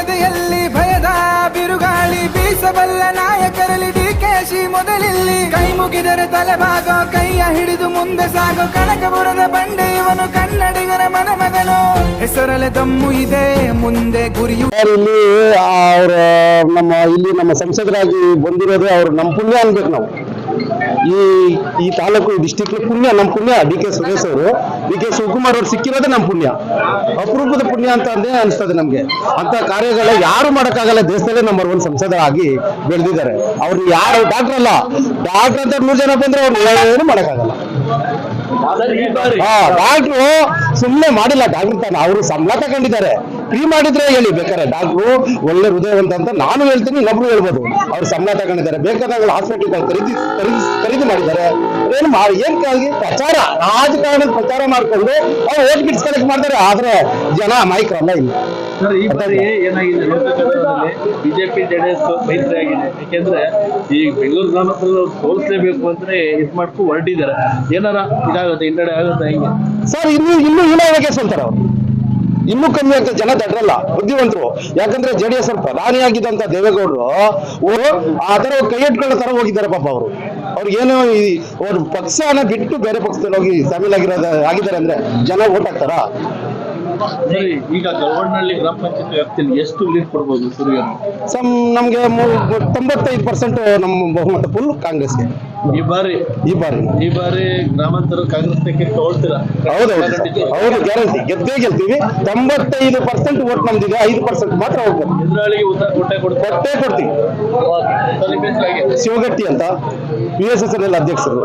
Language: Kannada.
ಎದೆಯಲ್ಲಿ ಭಯದ ಬಿರುಗಾಳಿ ಬೀಸಬಲ್ಲ ನಾಯಕರಲ್ಲಿ ಡಿಕೆಶಿ ಮೊದಲಿಲ್ಲಿ. ಕೈ ಮುಗಿದರೆ ತಲೆಭಾಗ ಕೈಯ ಹಿಡಿದು ಮುಂದೆ ಸಾಗೋ. ಕನಕಪುರದ ಬಂಡೆ ಇವನು ಕನ್ನಡಿಗರ ಮನ ಮಗನು ಹೆಸರಲೆ ದಮ್ಮು ಇದೆ, ಮುಂದೆ ಗುರಿಯು ಇಲ್ಲಿ ಅವ್ರ, ನಮ್ಮ, ಇಲ್ಲಿ ನಮ್ಮ ಸಂಸದರಾಗಿ ಬಂದಿರೋದು ಅವ್ರು ನಮ್ಮ ಪುಣ್ಯ ಅನ್ಬೇಕು ನಾವು. ಈ ಈ ತಾಲೂಕು ಡಿಸ್ಟಿಕ್ ಪುಣ್ಯ ನಮ್ಮ ಪುಣ್ಯ. ಡಿ ಕೆ ಸುರೇಶ್ ಅವರು. ಡಿ ಕೆ ಶಿವಕುಮಾರ್ ಅವ್ರು ಸಿಕ್ಕಿರೋದೇ ನಮ್ಮ ಪುಣ್ಯ. ಅಪರೂಪದ ಪುಣ್ಯ ಅಂತ ಅಂದೇ ಅನಿಸ್ತದೆ ನಮ್ಗೆ. ಅಂತ ಕಾರ್ಯಗಳ ಯಾರು ಮಾಡಕ್ಕಾಗಲ್ಲ, ದೇಶದಲ್ಲೇ ನಂಬರ್ ಒನ್ ಸಂಸದರಾಗಿ ಬೆಳೆದಿದ್ದಾರೆ. ಅವ್ರು ಯಾರು ಡಾಕ್ಟರ್ ಅಲ್ಲ. ಡಾಕ್ಟರ್ ಅಂತ ನೂರು ಜನ ಬಂದ್ರೆ ಅವ್ರು ಏನು ಮಾಡಕ್ಕಾಗಲ್ಲ. ಡಾಕ್ಟ್ರು ಸುಮ್ಮನೆ ಮಾಡಿಲ್ಲ ಡಾಕ್ಟರ್ ತಾನು ಅವರು ಸಂಬಳ ತಗೊಂಡಿದ್ದಾರೆ. ಫ್ರೀ ಮಾಡಿದ್ರೆ ಹೇಳಿ ಬೇಕಾರೆ ಡಾಕ್ಟ್ರು ಒಳ್ಳೆ ಹೃದಯವಂತ ಅಂತ ನಾನು ಹೇಳ್ತೀನಿ ಇನ್ನೊಬ್ರು ಹೇಳ್ಬೋದು. ಅವ್ರು ಸಂಬಳ ತಗೊಂಡಿದ್ದಾರೆ. ಬೇಕಾದಾಗ ಹಾಸ್ಪಿಟಲ್ ಖರೀದಿ ಖರೀದಿ ಖರೀದಿ ಮಾಡಿದ್ದಾರೆ. ಏನು ಮಾಡಿ ಏನ್ ಕಾಗಿ ಪ್ರಚಾರ ರಾಜಕಾರಣದ ಪ್ರಚಾರ ಮಾಡ್ಕೊಂಡು ಅವ್ರು ಓಟ್ ಬಿಟ್ಸ್ ಕಲೆಕ್ಟ್ ಮಾಡ್ತಾರೆ. ಆದ್ರೆ ಜನ ಅಮಾಯಕರಲ್ಲ ಇಲ್ಲ. ಸರ್ ಈ ಬಾರಿ ಏನಾಗಿದೆ? ಲೋಕಸಭೆಯಲ್ಲಿ ಬಿಜೆಪಿ ಜೆಡಿಎಸ್ ಮೈತ್ರಿ ಆಗಿದೆ. ಯಾಕೆಂದ್ರೆ ಈ ಬೆಂಗಳೂರು ಗ್ರಾಮಸ್ಥರು ಸೋಲಿಸಲೇಬೇಕು ಅಂದ್ರೆ ಇದ್ ಮಾಡ್ಕೊ ಹೊರಟಿದ್ದಾರೆ. ಏನಾರ ಇದಾಗುತ್ತೆ ಹಿನ್ನಡೆ ಆಗುತ್ತೆ ಹಿಂಗೆ. ಸರ್ ಇನ್ನು ಇನ್ನು ಹೀನಾಯಕ್ಕೆ ಸೋಲ್ತಾರೆ ಅವ್ರು. ಇನ್ನೂ ಕಮ್ಮಿ ಆಗ್ತದೆ ಜನ ದಡ್ರಲ್ಲ ಬುದ್ಧಿವಂತರು. ಯಾಕಂದ್ರೆ ಜೆ ಡಿ ಎಸ್ ಪ್ರಧಾನಿ ಆಗಿದ್ದಂತ ದೇವೇಗೌಡರು ಅವರು ಆ ತರ ಕೈ ಇಟ್ಕೊಳ್ಳೋ ತರ ಹೋಗಿದ್ದಾರೆ ಪಾಪ ಅವರು. ಅವ್ರಿಗೇನು ಈ ಅವ್ರ ಪಕ್ಷನ ಬಿಟ್ಟು ಬೇರೆ ಪಕ್ಷದಲ್ಲಿ ಹೋಗಿ ಶಾಮೀಲಾಗಿರೋದ ಆಗಿದ್ದಾರೆ ಅಂದ್ರೆ ಜನ ಓಟ್ ಹಾಕ್ತಾರಾ ಸರಿ ಈಗ ಗೌರ್ನಳ್ಳಿ ಗ್ರಾಮ ಪಂಚಾಯತ್ ವ್ಯಾಪ್ತಿಯಲ್ಲಿ ಎಷ್ಟು ಲೀಡ್ ಕೊಡ್ಬೋದು ಸೂರ್ಯ ಸಮ್ ನಮ್ಗೆ ತೊಂಬತ್ತೈದು ಪರ್ಸೆಂಟ್ ನಮ್ಮ ಬಹುಮತ ಫುಲ್ ಕಾಂಗ್ರೆಸ್ಗೆ. ಈ ಬಾರಿ ಈ ಬಾರಿ. ಈ ಬಾರಿ ಗ್ರಾಮಾಂತರ ಕಾಂಗ್ರೆಸ್ ತಗೊಳ್ತೀರಾ ಹೌದೌದು ಹೌದು. ಗ್ಯಾರಂಟಿ ಗೆದ್ದೇ ಗೆಲ್ತೀವಿ. ತೊಂಬತ್ತೈದು ಪರ್ಸೆಂಟ್ ವೋಟ್ ನಮ್ದಿದೆ ಐದು ಪರ್ಸೆಂಟ್ ಮಾತ್ರ ಹೋಗ್ಬೋದು. ಎದುರಾಳಿಗೆ ಉತ್ತರ ಕೊಟ್ಟೆ ಕೊಡ್ತಾರೆ? ಕೊಟ್ಟೇ ಕೊಡ್ತೀವಿ. ಶಿವಗಟ್ಟಿ ಅಂತ. ಪಿ ಎಸ್ ಎಸ್ ಎಲ್ ಅಧ್ಯಕ್ಷರು.